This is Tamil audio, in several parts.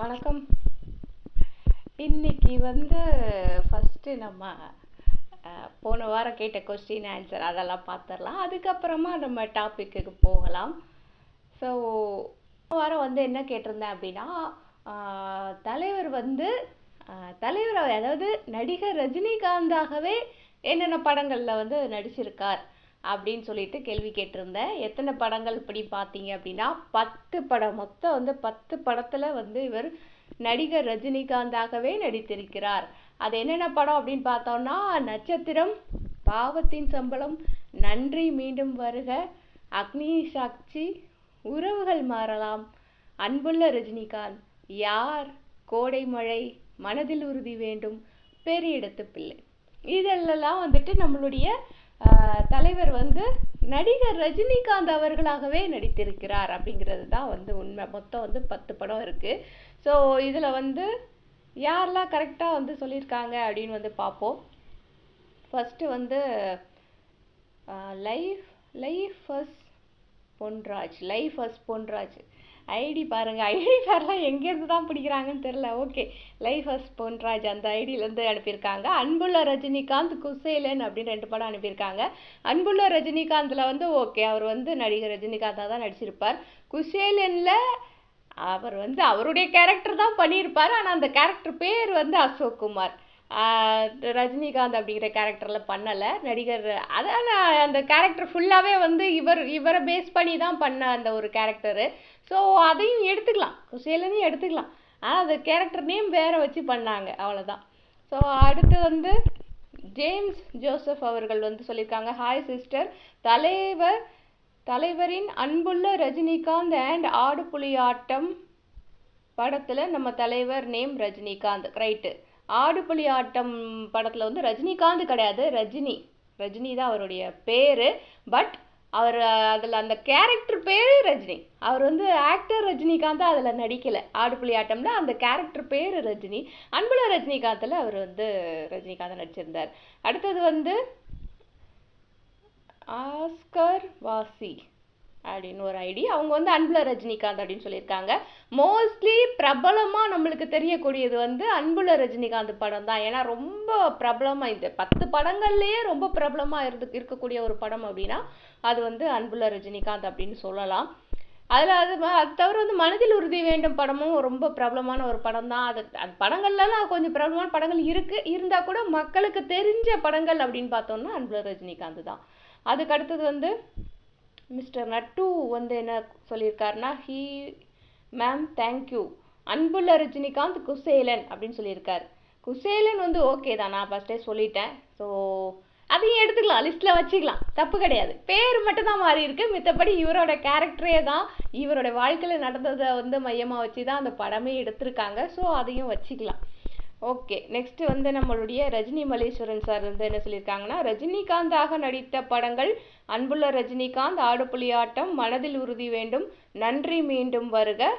வணக்கம். இன்னைக்கு வந்து ஃபஸ்ட்டு நம்ம போன வாரம் கேட்ட கொஸ்டின் ஆன்சர் அதெல்லாம் பார்த்துடலாம் அதுக்கப்புறமா நம்ம டாப்பிக்கு போகலாம். ஸோ வாரம் வந்து என்ன கேட்டிருந்தேன் அப்படின்னா தலைவர் வந்து தலைவர் அதாவது நடிகர் ரஜினிகாந்தாகவே என்னென்ன படங்களில் வந்து நடிச்சிருக்கார்? அப்படின்னு சொல்லிட்டு கேள்வி கேட்டிருந்தேன். எத்தனை படங்கள் இப்படி பார்த்தீங்க அப்படின்னா பத்து படம். மொத்தம் வந்து பத்து படத்தில் வந்து இவர் நடிகர் ரஜினிகாந்தாகவே நடித்திருக்கிறார். அது என்னென்ன படம் அப்படின்னு பார்த்தோம்னா நட்சத்திரம் பாவத்தின் சம்பளம் நன்றி மீண்டும் வருக அக்னி சாட்சி உறவுகள் மாறலாம் அன்புள்ள ரஜினிகாந்த் யார் கோடை மழை மனதில் உறுதி வேண்டும் பெரிய இடத்து பிள்ளை இதெல்லாம் வந்துட்டு நம்மளுடைய தலைவர் வந்து நடிகர் ரஜினிகாந்த் அவர்களாகவே நடித்திருக்கிறார் அப்படிங்கிறது தான் வந்து உண்மை. மொத்தம் வந்து பத்து படம் இருக்குது ஸோ இதில் வந்து யாரெல்லாம் கரெக்டாக வந்து சொல்லியிருக்காங்க அப்படின்னு வந்து பார்ப்போம். ஃபஸ்ட்டு வந்து life life first Ponraj life first Ponraj. ID பாருங்கள் ஐடி பேர்லாம் எங்கேருந்து தான் பிடிக்கிறாங்கன்னு தெரில ஓகே லைஃப் ஃபர்ஸ்ட் பொன்ராஜ் அந்த ஐடியிலேருந்து அனுப்பியிருக்காங்க. அன்புள்ள ரஜினிகாந்த் குசேலன் அப்படின்னு ரெண்டு படம் அனுப்பியிருக்காங்க. அன்புள்ள ரஜினிகாந்தில் வந்து ஓகே அவர் வந்து நடிகர் ரஜினிகாந்தாக தான் நடிச்சிருப்பார். குசேலனில் அவர் வந்து அவருடைய கேரக்டர் தான் பண்ணியிருப்பார். ஆனால் அந்த கேரக்டர் பேர் வந்து அசோக் குமார் ரஜினிகாந்த் அப்படிங்கிற கேரக்டரில் பண்ணலை. நடிகர் அதான் அந்த கேரக்டர் ஃபுல்லாகவே வந்து இவர் இவரை பேஸ் பண்ணி தான் பண்ண அந்த ஒரு கேரக்டரு ஸோ அதையும் எடுத்துக்கலாம். குசேலனையும் எடுத்துக்கலாம். ஆனால் அந்த கேரக்டர் நேம் வேற வச்சு பண்ணாங்க. அவ்வளோதான் ஸோ அடுத்து வந்து ஜேம்ஸ் ஜோசப் அவர்கள் வந்து சொல்லியிருக்காங்க. ஹாய் சிஸ்டர் தலைவர் தலைவரின் அன்புள்ள ரஜினிகாந்த் அண்ட் ஆடு புலி ஆட்டம் படத்தில் நம்ம தலைவர் நேம் ரஜினிகாந்த். ரைட்டு ஆடுபுலி ஆட்டம் படத்தில் வந்து ரஜினிகாந்த் கிடையாது. ரஜினி. ரஜினி தான் அவருடைய பேரு. பட் அவர் அதில் அந்த கேரக்டர் பேர் ரஜினி. அவர் வந்து ஆக்டர் ரஜினிகாந்த் அதில் நடிக்கலை. ஆடுபுலி ஆட்டம்ல அந்த கேரக்டர் பேர் ரஜினி. அன்புல ரஜினிகாந்தில் அவர் வந்து ரஜினிகாந்த் நடிச்சிருந்தார். அடுத்தது வந்து ஆஸ்கர் வாசி. அப்படின்னு ஒரு ஐடி. அவங்க வந்து அன்புள்ள ரஜினிகாந்த் அப்படின்னு சொல்லியிருக்காங்க. மோஸ்ட்லி பிரபலமாக நம்மளுக்கு தெரியக்கூடியது வந்து அன்புள்ள ரஜினிகாந்த் படம் தான். ஏன்னா ரொம்ப பிரபலமாக இந்த பத்து படங்கள்லேயே ரொம்ப பிரபலமாக இருந்து இருக்கக்கூடிய ஒரு படம் அப்படின்னா அது வந்து அன்புள்ள ரஜினிகாந்த் அப்படின்னு சொல்லலாம். அதில் அது அது தவிர வந்து மனதில் உறுதி வேண்டும் படமும் ரொம்ப பிரபலமான ஒரு படம் தான். அது அந்த படங்கள்லாம் கொஞ்சம் பிரபலமான படங்கள் இருக்குது இருந்தால் கூட மக்களுக்கு தெரிஞ்ச படங்கள் அப்படின்னு பார்த்தோம்னா அன்புள்ள ரஜினிகாந்த் தான். அதுக்கு அடுத்தது வந்து மிஸ்டர் நட்டு வந்து என்ன சொல்லியிருக்காருன்னா ஹீ மேம் தேங்க்யூ அன்புள்ள ரஜினிகாந்த் குசேலன் அப்படின்னு சொல்லியிருக்கார். குசேலன் வந்து ஓகே தான் நான் ஃபஸ்ட்டே சொல்லிட்டேன். ஸோ அதையும் எடுத்துக்கலாம் லிஸ்ட்டில் வச்சுக்கலாம். தப்பு கிடையாது. பேர் மட்டும் தான் மாறி இருக்கு. மித்தபடி இவரோட கேரக்டரே தான் இவரோட வாழ்க்கையில் நடந்ததை வந்து மையமாக வச்சு தான் அந்த படமே எடுத்திருக்காங்க. ஸோ அதையும் வச்சுக்கலாம். ஓகே நெக்ஸ்ட் வந்து நம்மளுடைய ரஜினி மலேஸ்வரன் சார் வந்து என்ன சொல்லியிருக்காங்கன்னா ரஜினிகாந்தாக நடித்த படங்கள் அன்புள்ள ரஜினிகாந்த் ஆடுபுலி ஆட்டம் மனதில் உறுதி வேண்டும் நன்றி மீண்டும் வருக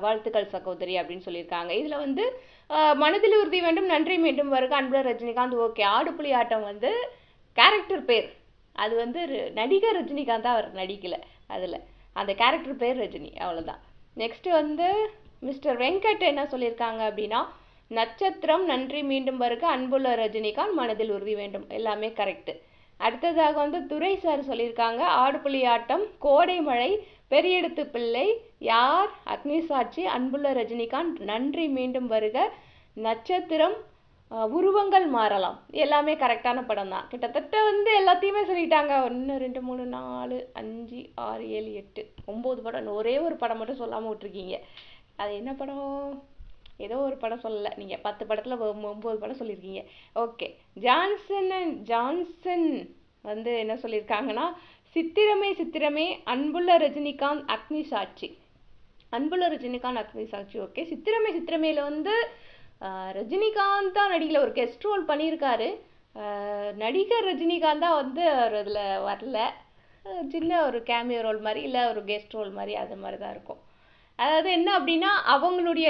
வாழ்த்துக்கள் சகோதரி அப்படின்னு சொல்லியிருக்காங்க. இதில் வந்து மனதில் உறுதி வேண்டும் நன்றி மீண்டும் வருக அன்புள்ள ரஜினிகாந்த் ஓகே ஆடுபுலி ஆட்டம் வந்து கேரக்டர் பேர். அது வந்து ர- நடிகர் ரஜினிகாந்த் அவர் நடிக்கலை அதில். அந்த கேரக்டர் பேர் ரஜினி அவ்வளோதான் நெக்ஸ்ட் வந்து மிஸ்டர் வெங்கட் என்ன சொல்லியிருக்காங்க அப்படின்னா நட்சத்திரம் நன்றி மீண்டும் வருக. அன்புள்ள ரஜினிகாந்த் மனதில் உறுதி வேண்டும். எல்லாமே கரெக்ட் அடுத்ததாக வந்து துரை சார் சொல்லியிருக்காங்க. ஆடுபுலி ஆட்டம் கோடை மழை பெரியெடுத்து பிள்ளை யார்? அக்னி சாட்சி அன்புள்ள ரஜினிகாந்த் நன்றி மீண்டும் வருக. நட்சத்திரம் உருவங்கள் மாறலாம். எல்லாமே கரெக்டான படம் தான். கிட்டத்தட்ட வந்து எல்லாத்தையுமே சொல்லிட்டாங்க. ஒன்று ரெண்டு மூணு நாலு அஞ்சு ஆறு ஏழு எட்டு ஒம்பது படம். ஒரே ஒரு படம் மட்டும் சொல்லாமல் விட்டுருக்கீங்க. அது என்ன படம்? ஏதோ ஒரு படம் சொல்லலை. நீங்கள் பத்து படத்தில் ஒ- படம் சொல்லியிருக்கீங்க ஓகே ஜான்சன் அண்ட் ஜான்சன் வந்து என்ன சொல்லியிருக்காங்கன்னா சித்திரமே சித்திரமே அன்புள்ள ரஜினிகாந்த் அக்னி சாட்சி. அன்புள்ள ரஜினிகாந்த் அக்னி சாட்சி. ஓகே சித்திரமே சித்திரமேல வந்து ரஜினிகாந்த் தான் நடிகையில் ஒரு கெஸ்ட் ரோல் பண்ணியிருக்காரு. நடிகர் ரஜினிகாந்த் தான் வந்து அவர் அதில் வரல. சின்ன ஒரு கேமியோ ரோல் மாதிரி இல்லை ஒரு கெஸ்ட் ரோல் மாதிரி அது மாதிரி தான் இருக்கும். அதாவது என்ன அப்படின்னா அவங்களுடைய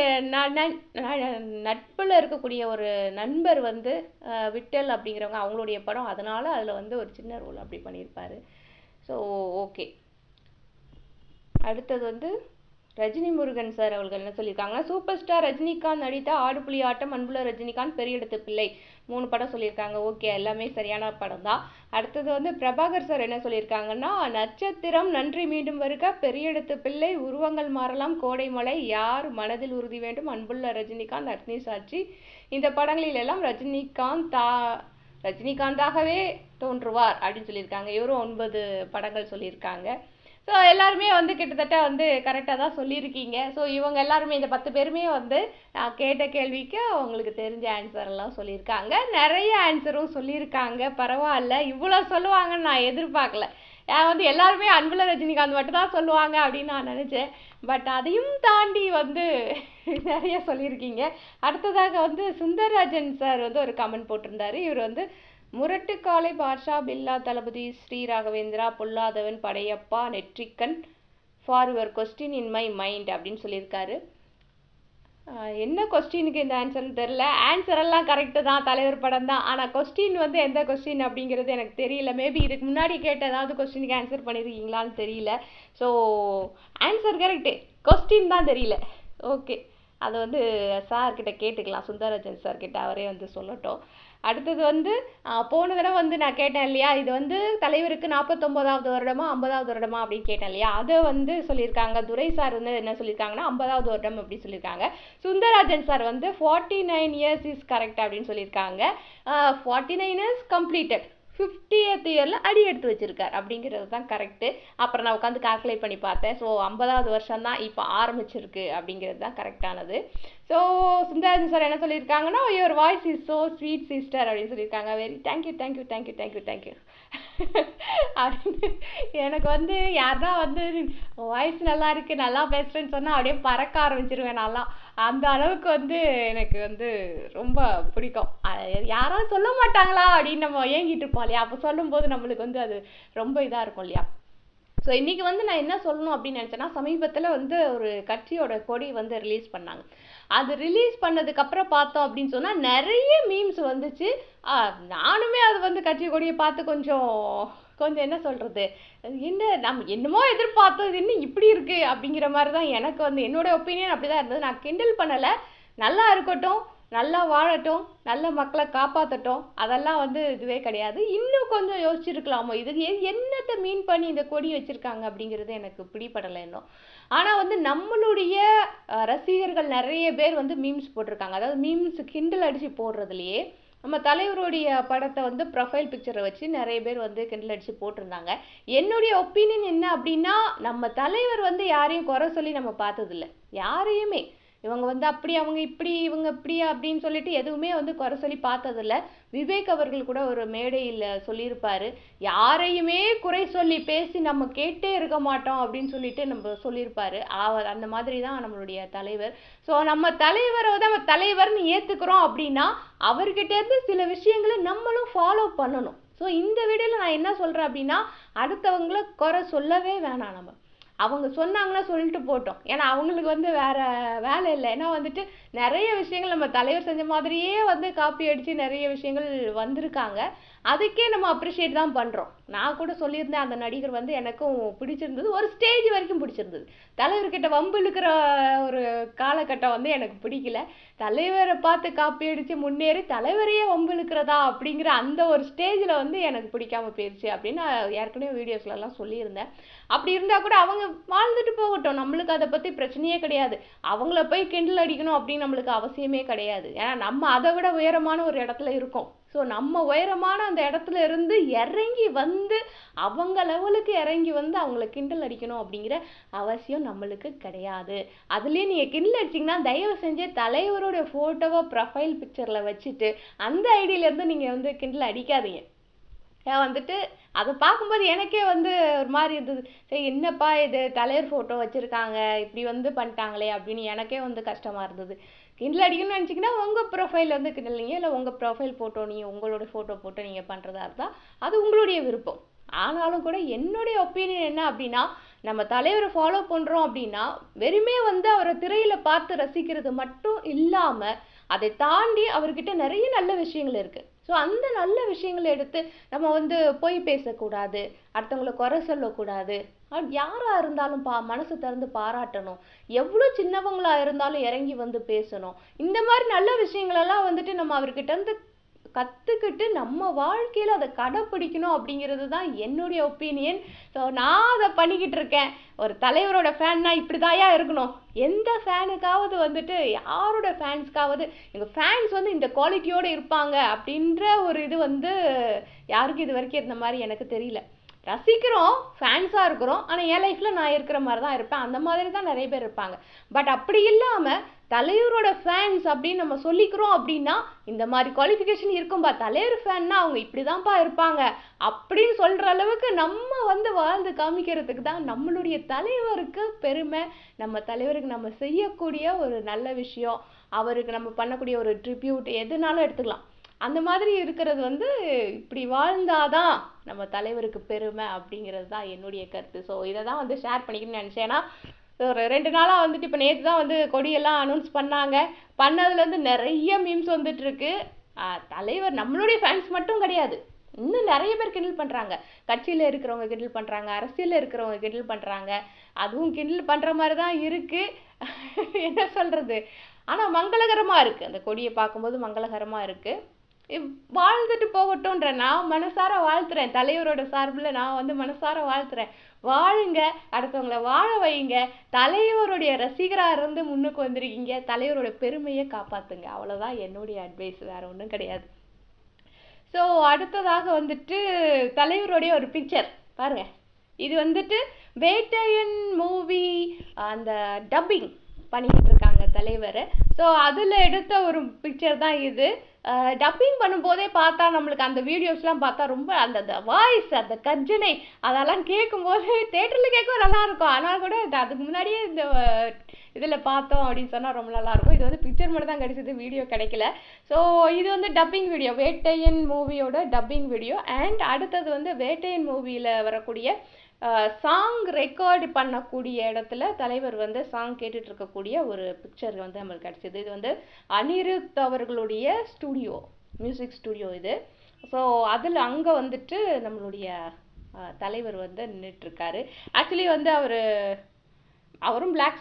நட்பில் இருக்கக்கூடிய ஒரு நண்பர் வந்து விட்டல் அப்படிங்கிறவங்க அவங்களுடைய படம். அதனால் அதில் வந்து ஒரு சின்ன ரோல் அப்படி பண்ணியிருப்பாரு. ஸோ ஓகே அடுத்தது வந்து ரஜினி முருகன் சார் அவர்கள் என்ன சொல்லியிருக்காங்கன்னா சூப்பர் ஸ்டார் ரஜினிகாந்த் நடித்த ஆடுபுலி ஆட்டம் அன்புள்ள ரஜினிகாந்த் பெரியெடுத்து பிள்ளை மூணு படம் சொல்லியிருக்காங்க. ஓகே எல்லாமே சரியான படம் தான். அடுத்தது வந்து பிரபாகர் சார் என்ன சொல்லியிருக்காங்கன்னா நட்சத்திரம் நன்றி மீண்டும் வருக. பெரியெடுத்து பிள்ளை உருவங்கள் மாறலாம். கோடை மலை யார் மனதில் உறுதி வேண்டும்? அன்புள்ள ரஜினிகாந்த் அக்னி சாட்சி. இந்த படங்களில் எல்லாம் ரஜினிகாந்த் தா ரஜினிகாந்தாகவே தோன்றுவார் அப்படின்னு சொல்லியிருக்காங்க. இவரும் ஒன்பது படங்கள் சொல்லியிருக்காங்க. ஸோ எல்லாருமே வந்து கிட்டத்தட்ட வந்து கரெக்டாக தான் சொல்லியிருக்கீங்க. ஸோ இவங்க எல்லாருமே இந்த பத்து பேருமே வந்து நான் கேட்ட கேள்விக்கு அவங்களுக்கு தெரிஞ்ச ஆன்சர் எல்லாம் சொல்லியிருக்காங்க. நிறைய ஆன்சரும் சொல்லியிருக்காங்க. பரவாயில்ல. இவ்வளோ சொல்லுவாங்கன்னு நான் எதிர்பார்க்கல. நான் வந்து எல்லாருமே அன்புல ரஜினிகாந்த் மட்டும் தான் சொல்லுவாங்க அப்படின்னு நான் நினச்சேன். பட் அதையும் தாண்டி வந்து நிறைய சொல்லியிருக்கீங்க. அடுத்ததாக வந்து சுந்தரராஜன் சார் வந்து ஒரு கமெண்ட் போட்டிருந்தாரு. இவர் வந்து Murattukaalai Baasha Billa Thalapathi Sri Raghavendra Pollathavan Padayappa Netrikann for your question in my mind அப்படின்னு சொல்லியிருக்காரு. என்ன கொஸ்டினுக்கு இந்த ஆன்சர்னு தெரில ஆன்சர் எல்லாம் கரெக்டு தான் தலைவர் படம் தான். ஆனால் கொஸ்டின் வந்து எந்த கொஸ்டின் அப்படிங்கிறது எனக்கு தெரியல. மேபி இதுக்கு முன்னாடி கேட்ட ஏதாவது கொஸ்டினுக்கு ஆன்சர் பண்ணியிருக்கீங்களான்னு தெரியல. ஸோ ஆன்சர் கரெக்டு கொஸ்டின் தான் தெரியல. ஓகே அதை வந்து சார்கிட்ட கேட்டுக்கலாம். சுந்தரராஜன் சார்கிட்ட அவரே வந்து சொல்லட்டும். அடுத்தது வந்து போன தடவை வந்து நான் கேட்டேன் இல்லையா இது வந்து தலைவருக்கு நாற்பத்தொம்போதாவது வருடமா ஐம்பதாவது வருடமா அப்படின்னு கேட்டேன் இல்லையா அதை வந்து சொல்லியிருக்காங்க. துரை சார் வந்து என்ன சொல்லியிருக்காங்கன்னா ஐம்பதாவது வருடம் அப்படி சொல்லியிருக்காங்க. சுந்தரராஜன் சார் வந்து forty nine years is correct அப்படின்னு சொல்லியிருக்காங்க. Forty nine years completed fiftieth இயரில் அடி எடுத்து வச்சிருக்கார். அப்படிங்கிறது தான் கரெக்டு அப்புறம் நான் உட்காந்து கால்குலேட் பண்ணி பார்த்தேன். ஸோ ஐம்பதாவது வருஷம் தான் இப்போ ஆரம்பிச்சிருக்கு. அப்படிங்கிறது தான் கரெக்டானது ஸோ சுந்தராஜன் சார் என்ன சொல்லியிருக்காங்கன்னா your voice is so sweet sister அப்படின்னு சொல்லியிருக்காங்க. Very thank you thank you thank you thank you thank you அப்படின்னு எனக்கு வந்து யாருன்னா வந்து வாய்ஸ் நல்லா இருக்கு நல்லா பேசுறேன்னு சொன்னால் அப்படியே பறக்க ஆரம்பிச்சிருவேன் நல்லா அந்த அளவுக்கு வந்து எனக்கு வந்து ரொம்ப பிடிக்கும். யாராவது யாரும் சொல்ல மாட்டாங்களா அப்படின்னு நம்ம ஏங்கிட்டு இருப்போம் இல்லையா? அப்போ சொல்லும்போது நம்மளுக்கு வந்து அது ரொம்ப இதாக இருக்கும் இல்லையா? ஸோ இன்னைக்கு வந்து நான் என்ன சொல்லணும் அப்படின்னு நினச்சேன்னா சமீபத்தில் வந்து ஒரு கட்சியோட கொடி வந்து ரிலீஸ் பண்ணாங்க. அது ரிலீஸ் பண்ணதுக்கப்புறம் பார்த்தோம் அப்படின்னு சொன்னால் நிறைய மீம்ஸ் வந்துச்சு. நானுமே அது வந்து கட்சி கொடியை பார்த்து கொஞ்சம் கொஞ்சம் என்ன சொல்கிறது என்ன நம்ம என்னமோ எதிர்பார்த்தோம் இது இன்னும் இப்படி இருக்குது அப்படிங்கிற மாதிரி தான் எனக்கு வந்து என்னோட ஒப்பீனியன் அப்படி தான் இருந்தது. நான் கிண்டல் பண்ணலை. நல்லா இருக்கட்டும் நல்லா வாழட்டும் நல்ல மக்களை காப்பாற்றட்டும் அதெல்லாம் வந்து இதுவே கிடையாது. இன்னும் கொஞ்சம் யோசிச்சிருக்கலாமோ? இது என்னத்தை மீன் பண்ணி இந்த கொடி வச்சுருக்காங்க அப்படிங்கிறது எனக்கு பிடிபடலை இன்னும். ஆனால் வந்து நம்மளுடைய ரசிகர்கள் நிறைய பேர் வந்து மீம்ஸ் போட்டிருக்காங்க. அதாவது மீம்ஸ் கிண்டல் அடித்து போடுறதுலையே நம்ம தலைவருடைய படத்தை வந்து ப்ரொஃபைல் பிக்சரை வச்சு நிறைய பேர் வந்து கிண்டல் அடித்து போட்டிருந்தாங்க. என்னுடைய ஒப்பீனியன் என்ன அப்படின்னா நம்ம தலைவர் வந்து யாரையும் குறை சொல்லி நம்ம பார்த்ததில்ல. யாரையுமே. இவங்க வந்து அப்படி அவங்க இப்படி இவங்க இப்படி அப்படின்னு சொல்லிட்டு எதுவுமே வந்து குறை சொல்லி பார்த்ததில்ல. விவேக் அவர்கள் கூட ஒரு மேடையில் சொல்லியிருப்பார். யாரையுமே குறை சொல்லி பேசி நம்ம கேட்டே இருக்க மாட்டோம் அப்படின்னு சொல்லிட்டு நம்ம சொல்லியிருப்பாரு. அவர் அந்த மாதிரி தான் நம்மளுடைய தலைவர். ஸோ நம்ம தலைவரை வந்து நம்ம தலைவர்னு ஏற்றுக்கிறோம் அப்படின்னா அவர்கிட்டேருந்து சில விஷயங்களை நம்மளும் ஃபாலோ பண்ணணும். ஸோ இந்த வீடியோவில் நான் என்ன சொல்கிறேன் அப்படின்னா அடுத்தவங்களை குறை சொல்லவே வேணாம் நம்ம. அவங்க சொன்னாங்கன்னா சொல்லிட்டு போட்டோம். ஏன்னா அவங்களுக்கு வந்து வேற வேலை இல்லை. ஏன்னா வந்துட்டு நிறைய விஷயங்கள் நம்ம தலைவர் செஞ்ச மாதிரியே வந்து காப்பி அடிச்சு நிறைய விஷயங்கள் வந்திருக்காங்க. அதுக்கே நம்ம அப்ரிஷியேட் தான் பண்ணுறோம் நான் கூட சொல்லியிருந்தேன் அந்த நடிகர் வந்து எனக்கும் பிடிச்சிருந்தது. ஒரு ஸ்டேஜ் வரைக்கும் பிடிச்சிருந்தது. தலைவர்கிட்ட வம்பு இழுக்கிற ஒரு காலகட்டம் வந்து எனக்கு பிடிக்கல. தலைவரை பார்த்து காப்பி அடித்து முன்னேறி தலைவரையே வம்பு இழுக்கிறதா அப்படிங்கிற அந்த ஒரு ஸ்டேஜில் வந்து எனக்கு பிடிக்காம போயிடுச்சு அப்படின்னு நான் ஏற்கனவே வீடியோஸ்லலாம் சொல்லியிருந்தேன். அப்படி இருந்தால் கூட அவங்க வாழ்ந்துட்டு போகட்டும். நம்மளுக்கு அதை பற்றி பிரச்சனையே கிடையாது. அவங்கள போய் கிண்டல் அடிக்கணும் அப்படின்னு நம்மளுக்கு அவசியமே கிடையாது. ஏன்னா நம்ம அதை விட உயரமான ஒரு இடத்துல இருக்கோம். ஸோ நம்ம உயரமான அந்த இடத்துல இருந்து இறங்கி வந்து அவங்க லெவலுக்கு இறங்கி வந்து அவங்கள கிண்டல் அடிக்கணும் அப்படிங்கிற அவசியம் நம்மளுக்கு கிடையாது. அதுலேயே நீங்கள் கிண்டல் அடிச்சிங்கன்னா தயவு செஞ்சு தலைவருடைய ஃபோட்டோவை ப்ரொஃபைல் பிக்சரில் வச்சுட்டு அந்த ஐடியிலேருந்து நீங்கள் வந்து கிண்டல் அடிக்காதீங்க. ஏன் வந்துட்டு அதை பார்க்கும்போது எனக்கே வந்து ஒரு மாதிரி இருந்தது. சரி என்னப்பா இது? தலைவர் ஃபோட்டோ வச்சுருக்காங்க இப்படி வந்து பண்ணிட்டாங்களே அப்படின்னு எனக்கே வந்து கஷ்டமாக இருந்தது. கிண்டல் அடிக்கணும்னு நினச்சிங்கன்னா உங்கள் ப்ரொஃபைல் வந்து கிண்டலிங்க இல்லை உங்கள் ப்ரொஃபைல் ஃபோட்டோ நீங்கள் உங்களோட ஃபோட்டோ போட்டு நீங்கள் பண்ணுறதா இருந்தால் அது உங்களுடைய விருப்பம். ஆனாலும் கூட என்னுடைய ஒப்பீனியன் என்ன அப்படின்னா நம்ம தலைவரை ஃபாலோ பண்ணுறோம் அப்படின்னா வெறுமே வந்து அவரை திரையில் பார்த்து ரசிக்கிறது மட்டும் இல்லாமல் அதை தாண்டி அவர்கிட்ட நிறைய நல்ல விஷயங்கள் இருக்குது. ஸோ அந்த நல்ல விஷயங்களை எடுத்து நம்ம வந்து பொய் பேசக்கூடாது அடுத்தவங்களை குறை சொல்லக்கூடாது யாராக இருந்தாலும் பா மனசு திறந்து பாராட்டணும். எவ்வளோ சின்னவங்களாக இருந்தாலும் இறங்கி வந்து பேசணும். இந்த மாதிரி நல்ல விஷயங்களெல்லாம் வந்துட்டு நம்ம அவர்கிட்ட இருந்து கற்றுக்கிட்டு நம்ம வாழ்க்கையில் அதை கடைப்பிடிக்கணும் அப்படிங்கிறது தான் என்னுடைய ஒப்பீனியன் ஸோ நான் அதை பண்ணிக்கிட்டு இருக்கேன். ஒரு தலைவரோட ஃபேன்னா இப்படிதாயா இருக்கணும். எந்த ஃபேனுக்காவது வந்துட்டு யாரோட ஃபேன்ஸ்க்காவது எங்கள் ஃபேன்ஸ் வந்து இந்த குவாலிட்டியோடு இருப்பாங்க அப்படின்ற ஒரு இது வந்து யாருக்கும் இது வரைக்கும் இருந்த மாதிரி எனக்கு தெரியல. ரசிக்கிறோம் ஃபேன்ஸாக இருக்கிறோம் ஆனால் என் லைஃப்பில் நான் இருக்கிற மாதிரி தான் இருப்பேன். அந்த மாதிரி தான் நிறைய பேர் இருப்பாங்க. பட் அப்படி இல்லாமல் தலைவரோட ஃபேன்ஸ் அப்படின்னு நம்ம சொல்லிக்கிறோம் அப்படின்னா இந்த மாதிரி குவாலிஃபிகேஷன் இருக்கும்பா தலைவர் ஃபேன்னா அவங்க இப்படி தான்ப்பா இருப்பாங்க. அப்படின்னு சொல்கிற அளவுக்கு நம்ம வந்து வாழ்ந்து காமிக்கிறதுக்கு தான் நம்மளுடைய தலைவருக்கு பெருமை. நம்ம தலைவருக்கு நம்ம செய்யக்கூடிய ஒரு நல்ல விஷயம். அவருக்கு நம்ம பண்ணக்கூடிய ஒரு ட்ரிபியூட் எதுனாலும் எடுத்துக்கலாம். அந்த மாதிரி இருக்கிறது வந்து இப்படி வாழ்ந்தாதான் நம்ம தலைவருக்கு பெருமை அப்படிங்கிறது தான் என்னுடைய கருத்து. ஸோ இதை தான் வந்து ஷேர் பண்ணிக்கணும்னு நினச்சேன். ஏன்னா ஒரு ரெண்டு நாளாக வந்துட்டு இப்போ நேற்று தான் வந்து கொடியெல்லாம் அனௌன்ஸ் பண்ணாங்க. பண்ணதுலேருந்து நிறைய மீம்ஸ் வந்துட்டுருக்கு தலைவர் நம்மளுடைய ஃபேன்ஸ் மட்டும் கிடையாது. இன்னும் நிறைய பேர் கிண்டல் பண்ணுறாங்க கட்சியில் இருக்கிறவங்க கிண்டல் பண்ணுறாங்க அரசியலில் இருக்கிறவங்க கிண்டல் பண்ணுறாங்க அதுவும் கிண்டல் பண்ணுற மாதிரி தான் இருக்குது என்ன சொல்கிறது ஆனால் மங்களகரமாக இருக்குது அந்த கொடியை பார்க்கும்போது மங்களகரமாக இருக்குது வாழ்ந்துட்டு போகட்டும்ன்ற நான் மனசார வாழ்த்துறேன். தலைவரோட சார்பில் நான் வந்து மனசார வாழ்த்துறேன். வாழுங்க அடுத்தவங்கள வாழ வைங்க தலைவருடைய ரசிகராக இருந்து முன்னுக்கு வந்திருக்கீங்க. தலைவரோட பெருமையை காப்பாற்றுங்க அவ்வளோதான் என்னுடைய அட்வைஸ் வேறு ஒன்றும் கிடையாது. ஸோ அடுத்ததாக வந்துட்டு தலைவருடைய ஒரு பிக்சர் பாருங்க. இது வந்துட்டு வேட்டையன் மூவி அந்த டப்பிங் பண்ணிக்கிட்டு இருக்காங்க தலைவர். ஸோ அதில் எடுத்த ஒரு பிக்சர் தான் இது. டப்பிங் பண்ணும்போதே பார்த்தா நம்மளுக்கு அந்த வீடியோஸ்லாம் பார்த்தா ரொம்ப அந்த அந்த வாய்ஸ் அந்த கர்ஜனை அதெல்லாம் கேட்கும்போது தேட்டரில் கேட்கும் நல்லாயிருக்கும் ஆனால் கூட அதுக்கு முன்னாடியே இந்த இதில் பார்த்தோம் அப்படின்னு சொன்னால் ரொம்ப நல்லாயிருக்கும். இது வந்து பிக்சர் மட்டும் தான் கிடைச்சது வீடியோ கிடைக்கல. ஸோ இது வந்து டப்பிங் வீடியோ வேட்டையன் மூவியோட டப்பிங் வீடியோ அண்ட் அடுத்தது வந்து வேட்டையன் மூவியில் வரக்கூடிய சாங் ரெக்கார்டு பண்ணக்கூடிய இடத்துல தலைவர் வந்து சாங் கேட்டுட்டு இருக்கக்கூடிய ஒரு பிக்சர் வந்து நம்மளுக்கு கிடச்சிது. இது வந்து அனிருத் அவர்களுடைய ஸ்டூடியோ மியூசிக் ஸ்டூடியோ இது. ஸோ அதில் அங்கே வந்துட்டு நம்மளுடைய தலைவர் வந்து நின்றுட்டுருக்காரு ஆக்சுவலி வந்து அவர் அவரும் பிளாக்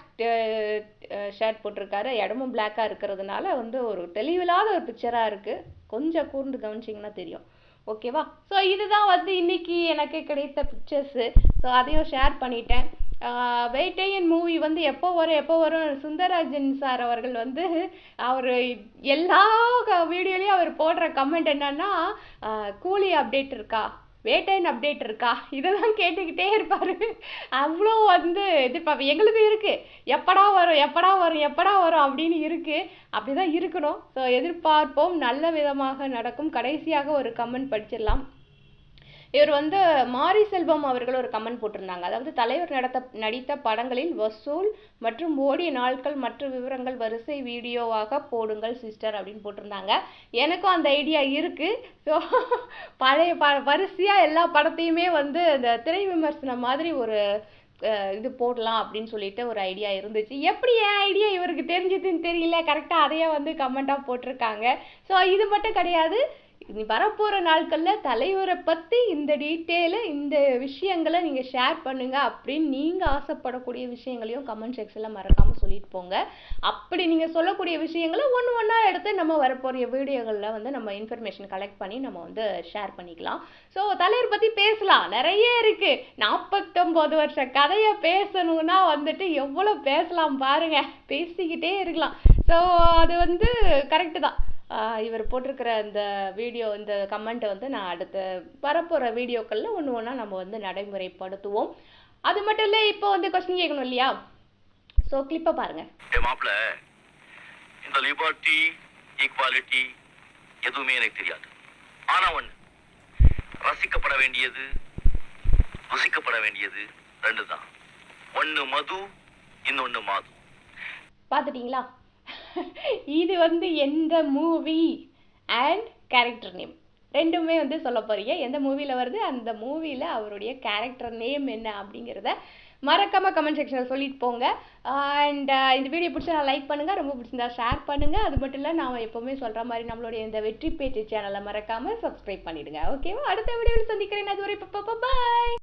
ஷர்ட் uh, uh, போட்டிருக்காரு. இடமும் பிளாக்காக இருக்கிறதுனால வந்து ஒரு தெளிவில்லாத ஒரு பிக்சராக இருக்குது கொஞ்சம் கூர்ந்து கவனிச்சிங்கன்னா தெரியும். ஓகேவா ஸோ இதுதான் வந்து இன்றைக்கி எனக்கு கிடைத்த பிக்சர்ஸு ஸோ அதையும் ஷேர் பண்ணிட்டேன். வெயிட்டேயன் மூவி வந்து எப்போ வரும் எப்போ வரும்? சுந்தரராஜன் சார் அவர்கள் வந்து அவர் எல்லா வீடியோலையும் அவர் போடுற கமெண்ட் என்னன்னா கூலி அப்டேட் இருக்கா? வேட்டைன் அப்டேட் இருக்கா? இதெல்லாம் கேட்டுக்கிட்டே இருப்பார். அவ்வளோ வந்து எதிர்பார்ப்பு. எங்களுக்கு இருக்குது எப்படா வரும் எப்படா வரும் எப்படா வரும் அப்படின்னு இருக்குது அப்படி தான் இருக்கணும். ஸோ எதிர்பார்ப்போம். நல்ல விதமாக நடக்கும். கடைசியாக ஒரு கமெண்ட் படிச்சிடலாம். இவர் வந்து மாரி செல்வம் அவர்கள் ஒரு கமெண்ட் போட்டிருந்தாங்க. அதாவது தலைவர் நடத்த நடித்த படங்களில் வசூல் மற்றும் ஓடிய நாட்கள் மற்ற விவரங்கள் வரிசை வீடியோவாக போடுங்கள் சிஸ்டர் அப்படின்னு போட்டிருந்தாங்க. எனக்கும் அந்த ஐடியா இருக்குது ஸோ பழைய ப வரிசையாக எல்லா படத்தையுமே வந்து அந்த திரை விமர்சனம் மாதிரி ஒரு இது போடலாம் அப்படின்னு சொல்லிட்டு ஒரு ஐடியா இருந்துச்சு. எப்படி என் ஐடியா இவருக்கு தெரிஞ்சதுன்னு தெரியல. கரெக்டாக அதையே வந்து கமெண்ட்டாக போட்டிருக்காங்க. ஸோ இது மட்டும் கிடையாது. இனி வரப்போகிற நாட்களில் தலைவரை பற்றி இந்த டீட்டெயிலு இந்த விஷயங்களை நீங்கள் ஷேர் பண்ணுங்கள் அப்படின்னு நீங்கள் ஆசைப்படக்கூடிய விஷயங்களையும் கமெண்ட் செக்ஷனில் மறக்காமல் சொல்லிட்டு போங்க. அப்படி நீங்கள் சொல்லக்கூடிய விஷயங்களை ஒன்று ஒன்றா எடுத்து நம்ம வரப்போகிற வீடியோகளில் வந்து நம்ம இன்ஃபர்மேஷன் கலெக்ட் பண்ணி நம்ம வந்து ஷேர் பண்ணிக்கலாம். ஸோ தலைவர் பற்றி பேசலாம். நிறைய இருக்குது நாற்பத்தொம்போது வருஷ கதையை பேசணும்னா வந்துட்டு எவ்வளோ பேசலாம் பாருங்கள் பேசிக்கிட்டே இருக்கலாம். ஸோ அது வந்து கரெக்டு தான். இவர் போட்டிருக்கிற இந்த வீடியோ இந்த கமெண்ட்டை வந்து நான் அடுத்த வரப்போகிற வீடியோக்களில் ஒன்று ஒன்றா நம்ம வந்து நடைமுறைப்படுத்துவோம். அது மட்டும் இல்லை இப்போ வந்து கொஸ்டின் கேட்கணும் இல்லையா? ஸோ கிளிப்பை பாருங்க. ஏ மாப்பிள இந்த லிபர்ட்டி ஈக்வாலிட்டி எதுவுமே எனக்கு தெரியாது. ஆனா ஒண்ணு ரசிக்கப்பட வேண்டியது ருசிக்கப்பட வேண்டியது ரெண்டு தான் ஒன்னு மது இன்னொன்னு மாது. பார்த்துட்டீங்களா? இது வந்து எந்த மூவி அண்ட் கேரக்டர் நேம் ரெண்டுமே வந்து சொல்ல போறீங்க. எந்த மூவியில் வருது? அந்த மூவியில் அவருடைய கேரக்டர் நேம் என்ன அப்படிங்கிறத மறக்காம கமெண்ட் செக்ஷனில் சொல்லிட்டு போங்க. அண்ட் uh, இந்த வீடியோ பிடிச்சா லைக் பண்ணுங்கள் ரொம்ப பிடிச்சிருந்தா ஷேர் பண்ணுங்கள் அது மட்டும் இல்லை நான் எப்போவுமே சொல்கிற மாதிரி நம்மளுடைய இந்த வெற்றி பேச்சு சேனலை மறக்காமல் சப்ஸ்கிரைப் பண்ணிடுங்க ஓகேவா அடுத்த வீடியோவில் சந்திக்கிறேன். அதுவரை பாய்